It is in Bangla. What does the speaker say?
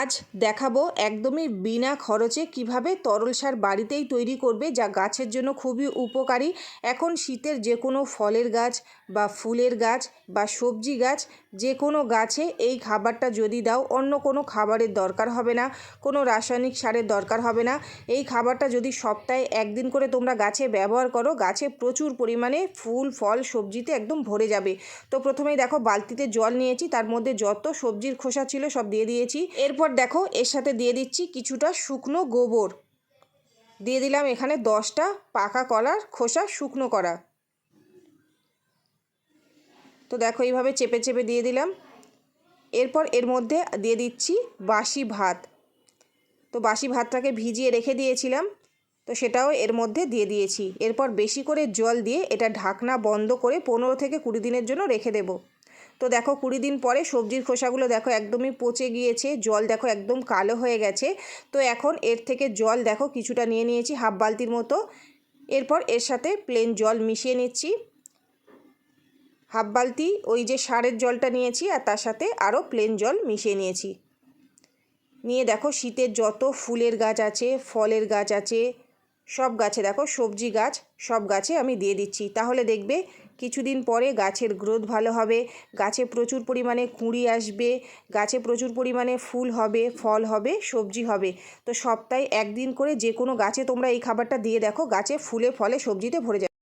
আজ দেখাবো একদমই বিনা খরচে কীভাবে তরল সার বাড়িতেই তৈরি করবে, যা গাছের জন্য খুবই উপকারী। এখন শীতের যে কোনো ফলের গাছ বা ফুলের গাছ বা সবজি গাছ যে কোনো গাছে এই খাবারটা যদি দাও, অন্য কোনো খাবারের দরকার হবে না, কোনো রাসায়নিক সারের দরকার হবে না। এই খাবারটা যদি সপ্তাহে একদিন করে তোমরা গাছে ব্যবহার করো, গাছে প্রচুর পরিমাণে ফুল, ফল, সবজিতে একদম ভরে যাবে। তো প্রথমেই দেখো, বালতিতে জল নিয়েছি, তার মধ্যে যত সবজির খোসা ছিল সব দিয়ে দিয়েছি। এরপর দেখো, এর সাথে দিয়ে দিচ্ছি কিছুটা শুকনো গোবর। দিয়ে দিলাম এখানে দশটা পাকা কলার খোসা শুকনো করা। তো দেখো, এইভাবে চেপে চেপে দিয়ে দিলাম। এরপর এর মধ্যে দিয়ে দিচ্ছি বাসি ভাত। তো বাসি ভাতটাকে ভিজিয়ে রেখে দিয়েছিলাম। তো সেটাও এর মধ্যে দিয়ে দিয়েছি। এরপর বেশি করে জল দিয়ে এটা ঢাকনা বন্ধ করে পনেরো থেকে কুড়ি দিনের জন্য রেখে দেবো। তো দেখো কুড়ি দিন পরে সবজির খোসাগুলো দেখো একদমই পচে গিয়েছে, জল দেখো একদম কালো হয়ে গেছে। তো এখন এর থেকে জল দেখো কিছুটা নিয়ে নিয়েছি, হাফ বালতির মতো। এরপর এর সাথে প্লেন জল মিশিয়ে নিচ্ছি। হাফ বালতি ওই যে সারের জলটা নিয়েছি আর তার সাথে আরও প্লেন জল মিশিয়ে নিয়েছি। নিয়ে দেখো শীতের যত ফুলের গাছ আছে, ফলের গাছ আছে, সব গাছে দেখো সবজি গাছ, সব গাছে আমি দিয়ে দিচ্ছি। তাহলে দেখবে কিছুদিন পরে গাছের গ্রোথ ভালো হবে। গাছে প্রচুর পরিমাণে কুঁড়ি আসবে। গাছে প্রচুর পরিমাণে ফুল হবে, ফল হবে, সবজি হবে। তো সপ্তাহে একদিন করে যে কোনো গাছে তোমরা এই খাবারটা দিয়ে দেখো, গাছে ফুলে ফলে সবজিতে ভরে যাবে।